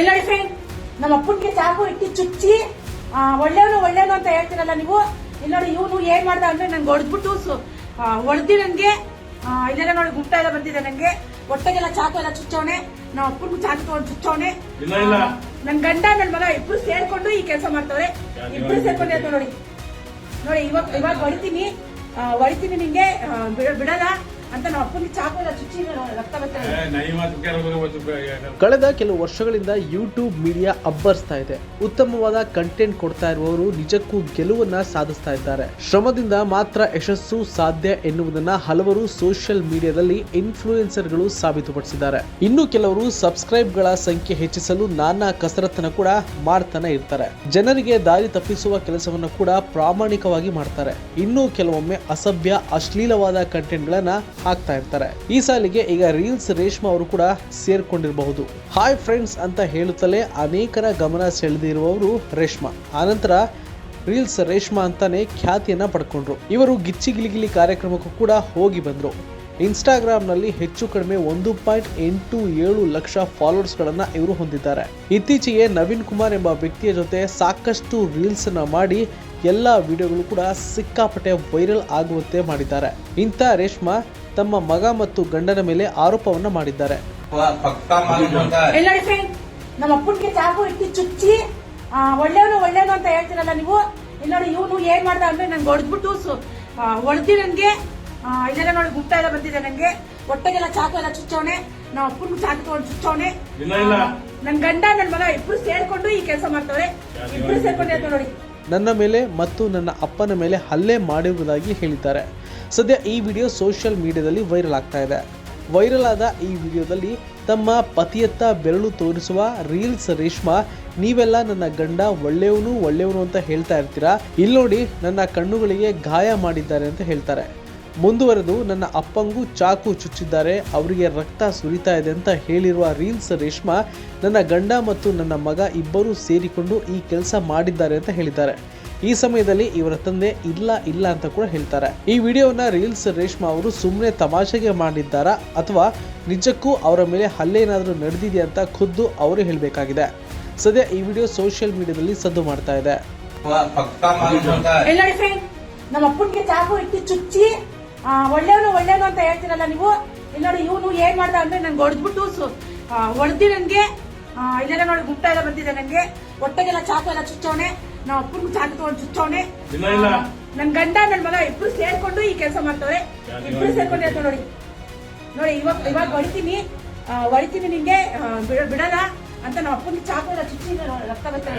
ಎಲ್ಲ ನೋಡಿ ಫ್ರೆಂಡ್ ನಮ್ಮ ಅಪ್ಪನಿಗೆ ಚಾಕು ಇಟ್ಟು ಚುಚ್ಚಿ ಒಳ್ಳೆಯವನು ಒಳ್ಳೆಯವನು ಅಂತ ಹೇಳ್ತೀರಲ್ಲ ನೀವು? ಇಲ್ಲೋಡಿ ಇವನು ಏನ್ ಮಾಡ್ದ ಅಂದ್ರೆ ನಂಗೆ ಹೊಡೆದ್ಬಿಟ್ಟು ಹೊಡೆದಿ ನಂಗೆ. ಇಲ್ಲೆಲ್ಲ ನೋಡಿ ಗುಪ್ತ ಎಲ್ಲ ಬಂದಿದೆ ನಂಗೆ. ಒಟ್ಟೆಗೆಲ್ಲ ಚಾಕು ಎಲ್ಲ ಚುಚ್ಚವಣೆ ನಾವು ಅಪ್ಪನಿಗೂ ಚಾಕು ತಗೊಂಡು ಚುಚ್ಚವಣೆ ನನ್ ಗಂಡ ನನ್ ಮಗ ಇಬ್ರು ಸೇರ್ಕೊಂಡು ಈ ಕೆಲಸ ಮಾಡ್ತವ್ರೆ. ಇಬ್ರು ಸೇರ್ಕೊಂಡು ನೋಡಿ. ನೋಡಿ ಇವಾಗ ಇವಾಗ ಹೊಡಿತೀನಿ. ಹೊಡಿತೀನಿ ನಿಂಗೆ. ಬಿಡಲ್ಲ. ಕಳೆದ ಕೆಲವು ವರ್ಷಗಳಿಂದ ಯೂಟ್ಯೂಬ್ ಮೀಡಿಯಾ ಅಬ್ಬರಿಸ್ತಾ ಇದೆ. ಉತ್ತಮವಾದ ಕಂಟೆಂಟ್ ಕೊಡ್ತಾ ಇರುವವರು ನಿಜಕ್ಕೂ ಗೆಲುವನ್ನ ಸಾಧಿಸ್ತಾ ಇದ್ದಾರೆ. ಶ್ರಮದಿಂದ ಮಾತ್ರ ಯಶಸ್ಸು ಸಾಧ್ಯ ಎನ್ನುವುದನ್ನ ಹಲವರು ಸೋಷಿಯಲ್ ಮೀಡಿಯಾದಲ್ಲಿ ಇನ್ಫ್ಲೂಯೆನ್ಸರ್ಗಳು ಸಾಬೀತುಪಡಿಸಿದ್ದಾರೆ. ಇನ್ನು ಕೆಲವರು ಸಬ್ಸ್ಕ್ರೈಬ್ಗಳ ಸಂಖ್ಯೆ ಹೆಚ್ಚಿಸಲು ನಾನಾ ಕಸರತ್ತನ್ನು ಕೂಡ ಮಾಡ್ತಾನೆ ಇರ್ತಾರೆ. ಜನರಿಗೆ ದಾರಿ ತಪ್ಪಿಸುವ ಕೆಲಸವನ್ನು ಕೂಡ ಪ್ರಾಮಾಣಿಕವಾಗಿ ಮಾಡ್ತಾರೆ. ಇನ್ನು ಕೆಲವೊಮ್ಮೆ ಅಸಭ್ಯ ಅಶ್ಲೀಲವಾದ ಕಂಟೆಂಟ್ಗಳನ್ನು ಹಾಕ್ತಾ ಇರ್ತಾರೆ. ಈ ಸಾಲಿಗೆ ಈಗ ರೀಲ್ಸ್ ರೇಷ್ಮಾ ಅವರು ಕೂಡ ಸೇರ್ಕೊಂಡಿರಬಹುದು. ಹಾಯ್ ಫ್ರೆಂಡ್ಸ್ ಅಂತ ಹೇಳುತ್ತಲೇ ಅನೇಕರ ಗಮನ ಸೆಳೆದಿರುವವರು ರೇಷ್ಮಾ. ಆನಂತರ ರೀಲ್ಸ್ ರೇಷ್ಮಾ ಅಂತಾನೆ ಖ್ಯಾತಿಯನ್ನ ಪಡ್ಕೊಂಡ್ರು. ಇವರು ಗಿಚ್ಚಿ ಗಿಲಿಗಿಲಿ ಕಾರ್ಯಕ್ರಮಕ್ಕೂ ಕೂಡ ಹೋಗಿ ಬಂದ್ರು. ಇನ್ಸ್ಟಾಗ್ರಾಮ್ನಲ್ಲಿ ಹೆಚ್ಚು ಕಡಿಮೆ ಒಂದು ಪಾಯಿಂಟ್ ಎಂಟು ಏಳು ಲಕ್ಷ ಫಾಲೋವರ್ಸ್ಗಳನ್ನ ಇವರು ಹೊಂದಿದ್ದಾರೆ. ಇತ್ತೀಚೆಗೆ ನವೀನ್ ಕುಮಾರ್ ಎಂಬ ವ್ಯಕ್ತಿಯ ಜೊತೆ ಸಾಕಷ್ಟು ರೀಲ್ಸ್ ಅನ್ನ ಮಾಡಿ ಎಲ್ಲ ವಿಡಿಯೋಗಳು ಕೂಡ ಸಿಕ್ಕಾಪಟ್ಟೆ ವೈರಲ್ ಆಗುವಂತೆ ಮಾಡಿದ್ದಾರೆ. ಇಂಥ ರೇಷ್ಮಾ ತಮ್ಮ ಮಗ ಮತ್ತು ಗಂಡನ ಮೇಲೆ ಆರೋಪವನ್ನು ಮಾಡಿದ್ದಾರೆ. ಎಲ್ಲ ಡಿಫ್ರೆಂಟ್ ನಮ್ಮ ಅಪ್ಪನಿಗೆ ಚಾಕು ಇಟ್ಟು ಚುಚ್ಚಿ ಒಳ್ಳೆಯವನು ಒಳ್ಳೇದು ಅಂತ ಹೇಳ್ತೀರಲ್ಲ ನೀವು? ನೋಡಿ ಇವನು ಏನ್ ಮಾಡ್ದ ಅಂದ್ರೆ ನನ್ಗೆ ಹೊಡೆದ್ಬಿಟ್ಟು ಹೊಡೆದಿ ನನ್ಗೆ ಇದೆಲ್ಲ ನೋಡಿ ಗುಪ್ತ ಎಲ್ಲ ಬಂದಿದೆ ನಂಗೆ. ಹೊಟ್ಟೆಗೆಲ್ಲ ಚಾಕು ಎಲ್ಲ ಚುಚ್ಚವಣೆ ನಾವು ಅಪ್ಪನಿಗೂ ಚಾಕು ತಗೊಂಡು ಇಲ್ಲ ನನ್ ಗಂಡ ನನ್ ಮಗ ಇಬ್ರು ಸೇರ್ಕೊಂಡು ಈ ಕೆಲಸ ಮಾಡ್ತಾರೆ ಇಬ್ರು ಸೇರ್ಕೊಂಡು ನೋಡಿ. ನನ್ನ ಮೇಲೆ ಮತ್ತು ನನ್ನ ಅಪ್ಪನ ಮೇಲೆ ಹಲ್ಲೆ ಮಾಡಿರುವುದಾಗಿ ಹೇಳಿದ್ದಾರೆ. ಸದ್ಯ ಈ ವಿಡಿಯೋ ಸೋಷಿಯಲ್ ಮೀಡಿಯಾದಲ್ಲಿ ವೈರಲ್ ಆಗ್ತಾ ಇದೆ. ವೈರಲ್ ಆದ ಈ ವಿಡಿಯೋದಲ್ಲಿ ತಮ್ಮ ಪತಿಯತ್ತ ಬೆರಳು ತೋರಿಸುವ ರೀಲ್ಸ್ ರೇಷ್ಮಾ, ನೀವೆಲ್ಲ ನನ್ನ ಗಂಡ ಒಳ್ಳೆಯವನು ಒಳ್ಳೆಯವನು ಅಂತ ಹೇಳ್ತಾ ಇರ್ತೀರಾ? ಇಲ್ಲಿ ನೋಡಿ ನನ್ನ ಕಣ್ಣುಗಳಿಗೆ ಗಾಯ ಮಾಡಿದ್ದಾರೆ ಅಂತ ಹೇಳ್ತಾರೆ. ಮುಂದುವರೆದು ನನ್ನ ಅಪ್ಪಂಗೂ ಚಾಕು ಚುಚ್ಚಿದ್ದಾರೆ, ಅವರಿಗೆ ರಕ್ತ ಸುರಿತಾ ಇದೆ ಅಂತ ಹೇಳಿರುವ ರೀಲ್ಸ್ ರೇಷ್ಮಾ, ನನ್ನ ಗಂಡ ಮತ್ತು ನನ್ನ ಮಗ ಇಬ್ಬರೂ ಸೇರಿಕೊಂಡು ಈ ಕೆಲಸ ಮಾಡಿದ್ದಾರೆ ಅಂತ ಹೇಳಿದ್ದಾರೆ. ಈ ಸಮಯದಲ್ಲಿ ಇವರ ತಂದೆ ಇಲ್ಲ ಇಲ್ಲ ಅಂತ ಕೂಡ ಹೇಳ್ತಾರೆ. ಈ ವಿಡಿಯೋನ ರೀಲ್ಸ್ ರೇಷ್ಮಾ ಅವರು ಸುಮ್ಮನೆ ತಮಾಷೆಗೆ ಮಾಡಿದ್ದಾರಾ ಅಥವಾ ನಿಜಕ್ಕೂ ಅವರ ಮೇಲೆ ಹಲ್ಲೆ ಏನಾದರೂ ನಡೆದಿದೆಯಾ ಅಂತ ಖುದ್ದು ಅವರು ಹೇಳಬೇಕಾಗಿದೆ. ಸದ್ಯ ಈ ವಿಡಿಯೋ ಸೋಷಿಯಲ್ ಮೀಡಿಯಾದಲ್ಲಿ ಸದ್ದು ಮಾಡ್ತಾ ಇದೆ. ನಮ್ಮ ಅಪ್ಪನಿಗೆ ಚಾಕು ಇಟ್ಟು ಚುಚ್ಚಿ ಒಳ್ಳೆಯವನು ಒಳ್ಳೆಯವನು ಅಂತ ಹೇಳ್ತೀರಲ್ಲ ನೀವು? ಇಲ್ಲ ನೋಡಿ ಇವನು ಏನ್ ಮಾಡ್ದ ಅಂದ್ರೆ ನನ್ಗೆ ಹೊಡೆದ್ಬಿಟ್ಟು ಹೊಡೆದಿ ನನ್ಗೆ ಇಲ್ಲೆಲ್ಲ ನೋಡಿ ಗುಪ್ತ ಎಲ್ಲ ಬಂದಿದೆ ನನಗೆ ಹೊಟ್ಟೆಗೆಲ್ಲ ಚಾಕು ಎಲ್ಲ ಚುಚ್ಚವನೆ ನಾವು ಅಪ್ಪನ ಜಾಗ ತಗೊಂಡ್ ಚುಚ್ಚೋನೆ ನನ್ನ ನನ್ ಗಂಡ ನನ್ ಮಗ ಇಬ್ರು ಸೇರ್ಕೊಂಡು ಈ ಕೆಲಸ ಮಾಡ್ತವ್ರೆ. ಇಬ್ರು ಸೇರ್ಕೊಂಡು ಹೇಳ್ತಾರೆ ನೋಡಿ. ನೋಡಿ ಇವಾಗ ಇವಾಗ ಹೊಡಿತೀನಿ. ಹೊಡಿತೀನಿ ನಿಂಗೆ. ಬಿಡಲ್ಲ ಅಂತ ನಾವು ಅಪ್ಪನ ಚಾಕು ಚುಚ್ಚಿ ರಕ್ತ ಬರ್ತಾರೆ